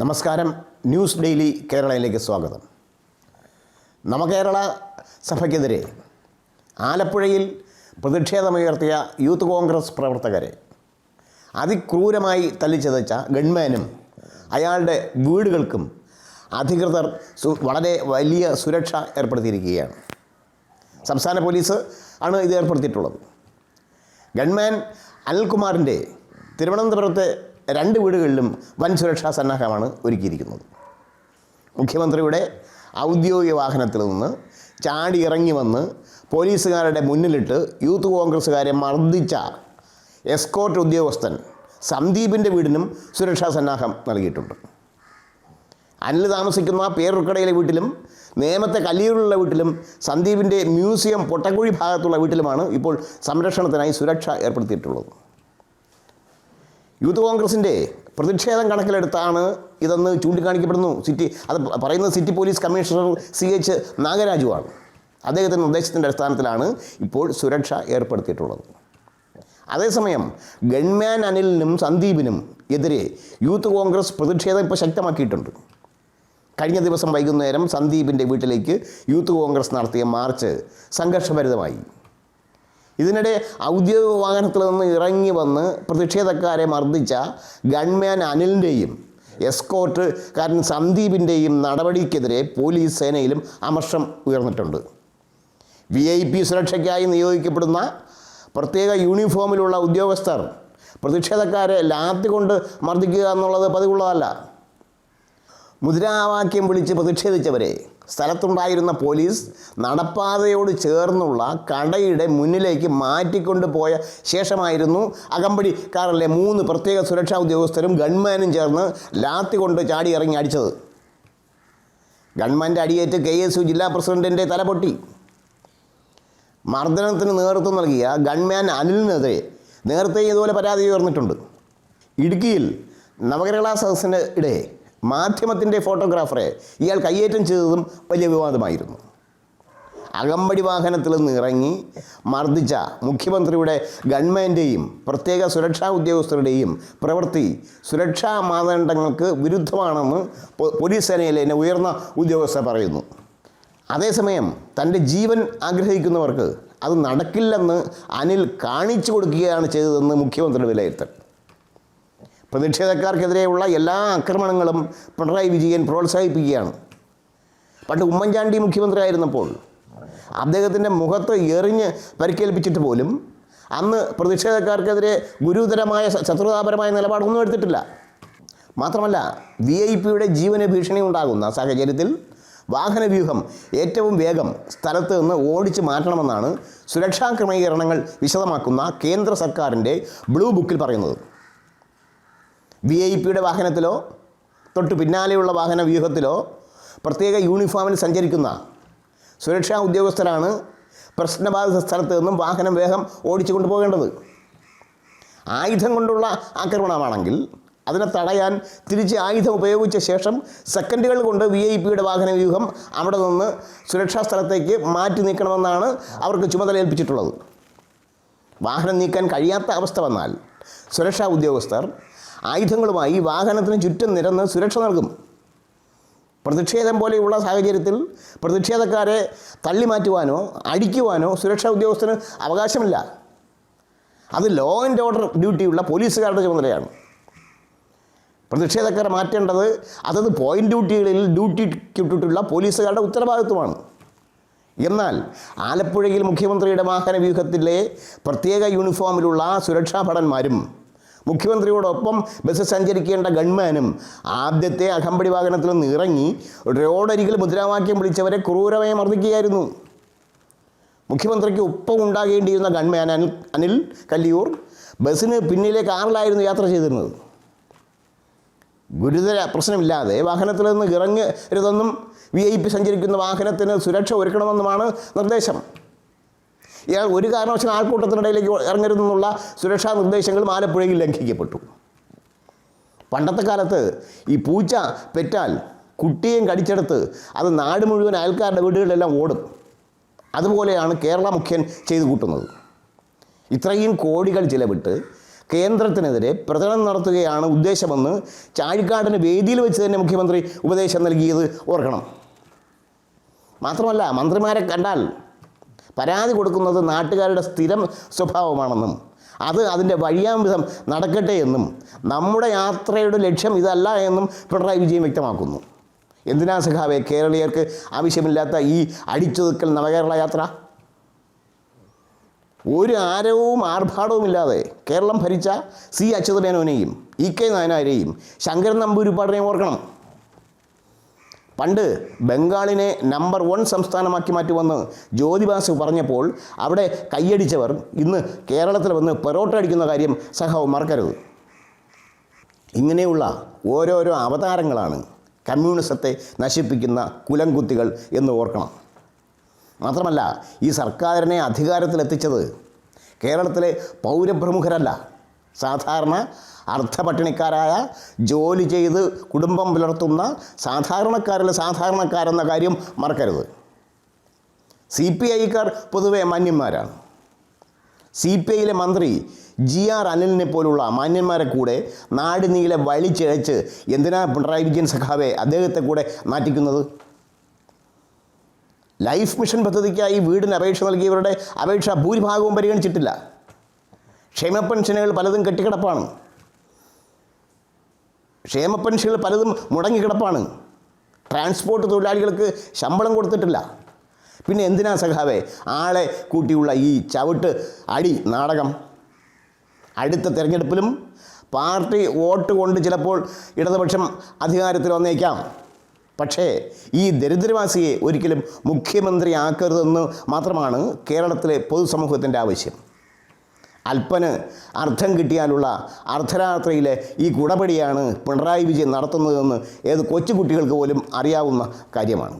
നമസ്കാരം. News daily കേരളയിലേക്ക് സ്വാഗതം. നവകേരള സഭയ്ക്കെതിരെ ആലപ്പുഴയിൽ പ്രതിഷേധമുയർത്തിയ യൂത്ത് കോൺഗ്രസ് പ്രവർത്തകരെ അതിക്രൂരമായി തല്ലിച്ചതച്ച ഗൺമാനും അയാളുടെ വീടുകൾക്കും അധികൃതർ വളരെ വലിയ സുരക്ഷ ഏർപ്പെടുത്തിയിരിക്കുകയാണ്. സംസ്ഥാന പോലീസ് ആണ് ഇത് ഏർപ്പെടുത്തിയിട്ടുള്ളത്. ഗൺമാൻ അനിൽകുമാറിന്റെ തിരുവനന്തപുരത്തെ രണ്ട് വീടുകളിലും വൻ സുരക്ഷാ സന്നാഹമാണ് ഒരുക്കിയിരിക്കുന്നത്. മുഖ്യമന്ത്രിയുടെ ഔദ്യോഗിക വാഹനത്തിൽ നിന്ന് ചാടി ഇറങ്ങി വന്ന് പോലീസുകാരുടെ മുന്നിലിട്ട് യൂത്ത് കോൺഗ്രസ്സുകാരെ മർദ്ദിച്ച എസ്കോർട്ട് ഉദ്യോഗസ്ഥൻ സന്ദീപിന്റെ വീടിനും സുരക്ഷാ സന്നാഹം നൽകിയിട്ടുണ്ട്. അനിൽ താമസിക്കുന്ന പേരുക്കടയിലെ വീട്ടിലും നേമത്തെ കല്ലിയൂരിലുള്ള വീട്ടിലും സന്ദീപിന്റെ മ്യൂസിയം പൊട്ടക്കുഴി ഭാഗത്തുള്ള വീട്ടിലുമാണ് ഇപ്പോൾ സംരക്ഷണത്തിനായി സുരക്ഷ ഏർപ്പെടുത്തിയിട്ടുള്ളത്. യൂത്ത് കോൺഗ്രസിന്റെ പ്രതിഷേധം കണക്കിലെടുത്താണ് ഇതെന്ന് ചൂണ്ടിക്കാണിക്കപ്പെടുന്നു. സിറ്റി അത് പറയുന്നത് city police commissioner C H നാഗരാജുവാണ് അദ്ദേഹത്തിന്റെ നിർദ്ദേശത്തിന്റെ അടിസ്ഥാനത്തിലാണ് ഇപ്പോൾ സുരക്ഷ ഏർപ്പെടുത്തിയിട്ടുള്ളത്. അതേസമയം ഗൺമാൻ അനിലിനും സന്ദീപിനും എതിരെ യൂത്ത് കോൺഗ്രസ് പ്രതിഷേധം ഇപ്പോൾ ശക്തമാക്കിയിട്ടുണ്ട്. കഴിഞ്ഞ ദിവസം വൈകുന്നേരം സന്ദീപിന്റെ വീട്ടിലേക്ക് യൂത്ത് കോൺഗ്രസ് നടത്തിയ മാർച്ച് സംഘർഷഭരിതമായി. ഇതിനിടെ ഔദ്യോഗിക വാഹനത്തിൽ നിന്ന് ഇറങ്ങി വന്ന് പ്രതിഷേധക്കാരെ മർദ്ദിച്ച ഗൺമാൻ അനിലിന്റെയും എസ്കോർട്ടുകാരൻ സന്ദീപിന്റെയും നടപടിക്കെതിരെ പോലീസ് സേനയിലും അമർഷം ഉയർന്നിട്ടുണ്ട്. വി ഐ പി സുരക്ഷയ്ക്കായി നിയോഗിക്കപ്പെടുന്ന പ്രത്യേക യൂണിഫോമിലുള്ള ഉദ്യോഗസ്ഥർ പ്രതിഷേധക്കാരെ ലാത്തി കൊണ്ട് മർദ്ദിക്കുക എന്നുള്ളത് പതിവുള്ളതല്ല. മുദ്രാവാക്യം വിളിച്ച് പ്രതിഷേധിച്ചവരെ സ്ഥലത്തുണ്ടായിരുന്ന പോലീസ് നടപ്പാതയോട് ചേർന്നുള്ള കടയുടെ മുന്നിലേക്ക് മാറ്റിക്കൊണ്ട് പോയ ശേഷമായിരുന്നു അകമ്പടിക്കാരിലെ മൂന്ന് പ്രത്യേക സുരക്ഷാ ഉദ്യോഗസ്ഥരും ഗൺമാനും ചേർന്ന് ലാത്തി കൊണ്ട് ചാടി ഇറങ്ങി അടിച്ചത്. ഗൺമാന്റെ അടിയേറ്റ് കെ എസ് യു ജില്ലാ പ്രസിഡന്റിന്റെ തലപൊട്ടി. മർദ്ദനത്തിന് നേതൃത്വം നൽകിയ ഗൺമാൻ അനിലിനെതിരെ നേരത്തെ ഇതുപോലെ പരാതി ഉയർന്നിട്ടുണ്ട്. ഇടുക്കിയിൽ നവകേരള സദസ്സിന്റെ ഇടെ മാധ്യമത്തിന്റെ ഫോട്ടോഗ്രാഫറെ ഇയാൾ കയ്യേറ്റം ചെയ്തതും വലിയ വിവാദമായിരുന്നു. അകമ്പടി വാഹനത്തിൽ നിന്ന് ഇറങ്ങി മർദ്ദിച്ച മുഖ്യമന്ത്രിയുടെ ഗവൺമെന്റേയും പ്രത്യേക സുരക്ഷാ ഉദ്യോഗസ്ഥരുടെയും പ്രവൃത്തി സുരക്ഷാ മാനദണ്ഡങ്ങൾക്ക് വിരുദ്ധമാണെന്ന് പോലീസ് സേനയിലെ തന്നെ ഉയർന്ന ഉദ്യോഗസ്ഥർ പറയുന്നു. അതേസമയം തന്റെ ജീവൻ ആഗ്രഹിക്കുന്നവർക്ക് അത് നടക്കില്ലെന്ന് അനിൽ കാണിച്ചു കൊടുക്കുകയാണ് ചെയ്തതെന്ന് മുഖ്യമന്ത്രിയുടെ വിലയിരുത്തൽ. പ്രതിഷേധക്കാർക്കെതിരെയുള്ള എല്ലാ ആക്രമണങ്ങളും പിണറായി വിജയൻ പ്രോത്സാഹിപ്പിക്കുകയാണ്. പണ്ട് ഉമ്മൻചാണ്ടി മുഖ്യമന്ത്രിയായിരുന്നപ്പോൾ അദ്ദേഹത്തിന്റെ മുഖത്ത് എറിഞ്ഞ് പരിക്കേൽപ്പിച്ചിട്ട് പോലും അന്ന് പ്രതിഷേധക്കാർക്കെതിരെ ഗുരുതരമായ ശത്രുതാപരമായ നിലപാടൊന്നും എടുത്തിട്ടില്ല. മാത്രമല്ല വി ഐ പിയുടെ ജീവന ഭീഷണി ഉണ്ടാകുന്ന സാഹചര്യത്തിൽ വാഹനവ്യൂഹം ഏറ്റവും വേഗം സ്ഥലത്ത് നിന്ന് ഓടിച്ചു മാറ്റണമെന്നാണ് സുരക്ഷാ ക്രമീകരണങ്ങൾ വിശദമാക്കുന്ന കേന്ദ്ര സർക്കാരിന്റെ ബ്ലൂ ബുക്കിൽ പറയുന്നത്. വി ഐ പിയുടെ വാഹനത്തിലോ തൊട്ട് പിന്നാലെയുള്ള വാഹന വ്യൂഹത്തിലോ പ്രത്യേക യൂണിഫോമിൽ സഞ്ചരിക്കുന്ന സുരക്ഷാ ഉദ്യോഗസ്ഥരാണ് പ്രശ്നബാധിത സ്ഥലത്ത് നിന്നും വാഹനം വേഗം ഓടിച്ചു കൊണ്ടുപോകേണ്ടത്. ആയുധം കൊണ്ടുള്ള ആക്രമണമാണെങ്കിൽ അതിനെ തടയാൻ തിരിച്ച് ആയുധം ഉപയോഗിച്ച ശേഷം സെക്കൻഡുകൾ കൊണ്ട് വി ഐ പിയുടെ വാഹന വ്യൂഹം അവിടെ നിന്ന് സുരക്ഷാ സ്ഥലത്തേക്ക് മാറ്റി നീക്കണമെന്നാണ് അവർക്ക് ചുമതല ഏൽപ്പിച്ചിട്ടുള്ളത് വാഹനം നീക്കാൻ കഴിയാത്ത അവസ്ഥ വന്നാൽ സുരക്ഷാ ഉദ്യോഗസ്ഥർ ആയുധങ്ങളുമായി വാഹനത്തിന് ചുറ്റും നിരന്ന് സുരക്ഷ നൽകും. പ്രതിഷേധം പോലെയുള്ള സാഹചര്യത്തിൽ പ്രതിഷേധക്കാരെ തള്ളി മാറ്റുവാനോ അടിക്കുവാനോ സുരക്ഷാ ഉദ്യോഗസ്ഥന് അവകാശമില്ല. അത് ലോ ആൻഡ് ഓർഡർ ഡ്യൂട്ടിയുള്ള പോലീസുകാരുടെ ചുമതലയാണ്. പ്രതിഷേധക്കാരെ മാറ്റേണ്ടത് അതത് പോയിന്റ് ഡ്യൂട്ടികളിൽ ഡ്യൂട്ടി കിട്ടിയിട്ടുള്ള പോലീസുകാരുടെ ഉത്തരവാദിത്വമാണ്. എന്നാൽ ആലപ്പുഴയിൽ മുഖ്യമന്ത്രിയുടെ വാഹന വ്യൂഹത്തിലെ പ്രത്യേക യൂണിഫോമിലുള്ള സുരക്ഷാ ഭടന്മാരും മുഖ്യമന്ത്രിയോടൊപ്പം ബസ് സഞ്ചരിക്കേണ്ട ഗൺമാനും ആദ്യത്തെ അകമ്പടി വാഹനത്തിൽ നിന്ന് ഇറങ്ങി റോഡരികിൽ മുദ്രാവാക്യം വിളിച്ചവരെ ക്രൂരമായി മർദ്ദിക്കുകയായിരുന്നു. മുഖ്യമന്ത്രിക്ക് ഒപ്പം ഉണ്ടാകേണ്ടിയിരുന്ന ഗൺമാൻ അനിൽ അനിൽ കല്ലിയൂർ ബസ്സിന് പിന്നിലെ കാറിലായിരുന്നു യാത്ര ചെയ്തിരുന്നത്. ഗുരുതര പ്രശ്നമില്ലാതെ വാഹനത്തിൽ നിന്ന് ഇറങ്ങരുതെന്നും വി ഐ പി സഞ്ചരിക്കുന്ന വാഹനത്തിന് സുരക്ഷ ഒരുക്കണമെന്നുമാണ് നിർദ്ദേശം. ഇയാൾ ഒരു കാരണവശാലും ആൾക്കൂട്ടത്തിനിടയിലേക്ക് ഇറങ്ങരുതെന്നുള്ള സുരക്ഷാ നിർദ്ദേശങ്ങളും ആലപ്പുഴയിൽ ലംഘിക്കപ്പെട്ടു. പണ്ടത്തെ കാലത്ത് ഈ പൂച്ച പെറ്റാൽ കുട്ടിയും കടിച്ചെടുത്ത് അത് നാട് മുഴുവൻ അയൽക്കാരുടെ വീടുകളിലെല്ലാം ഓടും. അതുപോലെയാണ് കേരള മുഖ്യൻ ചെയ്തു കൂട്ടുന്നത്. ഇത്രയും കോടികൾ ചിലവിട്ട് കേന്ദ്രത്തിനെതിരെ പ്രചരണം നടത്തുകയാണ് ഉദ്ദേശമെന്ന് ചാഴിക്കാടിന് വേദിയിൽ വെച്ച് തന്നെ മുഖ്യമന്ത്രി ഉപദേശം നൽകിയത് ഓർക്കണം. മാത്രമല്ല മന്ത്രിമാരെ കണ്ടാൽ പരാതി കൊടുക്കുന്നത് നാട്ടുകാരുടെ സ്ഥിരം സ്വഭാവമാണെന്നും അത് അതിന്റെ വഴിയാം വിധം നടക്കട്ടെ എന്നും നമ്മുടെ യാത്രയുടെ ലക്ഷ്യം ഇതല്ല എന്നും പിണറായി വിജയൻ വ്യക്തമാക്കുന്നു. എന്തിനാ സഖാവെ കേരളീയർക്ക് ആവശ്യമില്ലാത്ത ഈ അടിച്ചൊതുക്കൽ നവകേരള യാത്ര? ഒരു ആരവവും ആർഭാടവുമില്ലാതെ കേരളം ഭരിച്ച സി അച്യുതമേനോനെയും ഇ കെ നായനാരെയും ശങ്കരൻ നമ്പൂരിപ്പാടിനെയും ഓർക്കണം. പണ്ട് ബംഗാളിനെ നമ്പർ വൺ സംസ്ഥാനമാക്കി മാറ്റുമെന്ന് ജ്യോതിബാസു പറഞ്ഞപ്പോൾ അവിടെ കൈയടിച്ചവർ ഇന്ന് കേരളത്തിൽ വന്ന് പെറോട്ട അടിക്കുന്ന കാര്യം സഹാവ് മറക്കരുത്. ഇങ്ങനെയുള്ള ഓരോരോ അവതാരങ്ങളാണ് കമ്മ്യൂണിസത്തെ നശിപ്പിക്കുന്ന കുലംകുത്തികൾ എന്ന് ഓർക്കണം. മാത്രമല്ല ഈ സർക്കാരിനെ അധികാരത്തിലെത്തിച്ചത് കേരളത്തിലെ പൗരപ്രമുഖരല്ല. സാധാരണ അർദ്ധപട്ടിണിക്കാരായ ജോലി ചെയ്ത് കുടുംബം പുലർത്തുന്ന സാധാരണക്കാരിൽ സാധാരണക്കാരെന്ന കാര്യം മറക്കരുത്. സി പി ഐക്കാർ പൊതുവെ മാന്യന്മാരാണ്. സി പി ഐയിലെ മന്ത്രി ജി ആർ അനിലിനെ പോലുള്ള മാന്യന്മാരെ കൂടെ നാടിനീലെ വഴി വലിച്ചിഴച്ച് എന്തിനാ പിണറായി വിജയൻ സഖാവെ അദ്ദേഹത്തെ കൂടെ മാറ്റിക്കുന്നത് ലൈഫ് മിഷൻ പദ്ധതിക്കായി വീടിന് അപേക്ഷ നൽകിയവരുടെ അപേക്ഷ ഭൂരിഭാഗവും പരിഗണിച്ചിട്ടില്ല. ക്ഷേമ പെൻഷനുകൾ പലതും കെട്ടിക്കിടപ്പാണ്. ക്ഷേമ പെൻഷനുകൾ പലതും മുടങ്ങിക്കിടപ്പാണ്. ട്രാൻസ്പോർട്ട് തൊഴിലാളികൾക്ക് ശമ്പളം കൊടുത്തിട്ടില്ല. പിന്നെ എന്തിനാ സഖാവേ? ആളെ കൂട്ടിയുള്ള ഈ ചവിട്ട് അടി നാടകം. അടുത്ത തിരഞ്ഞെടുപ്പിലും പാർട്ടി വോട്ട് കൊണ്ട് ചിലപ്പോൾ ഇടതുപക്ഷം അധികാരത്തിൽ വന്നേക്കാം. പക്ഷേ ഈ ദരിദ്രവാസിയെ ഒരിക്കലും മുഖ്യമന്ത്രിയാക്കരുതെന്ന് മാത്രമാണ് കേരളത്തിലെ പൊതുസമൂഹത്തിന്റെ ആവശ്യം. അല്പന് അർത്ഥം കിട്ടിയാലുള്ള അർദ്ധരാത്രിയിലെ ഈ കുടപടിയാണ് പിണറായി വിജയൻ നടത്തുന്നതെന്ന് ഏത് കൊച്ചുകുട്ടികൾക്ക് പോലും അറിയാവുന്ന കാര്യമാണ്.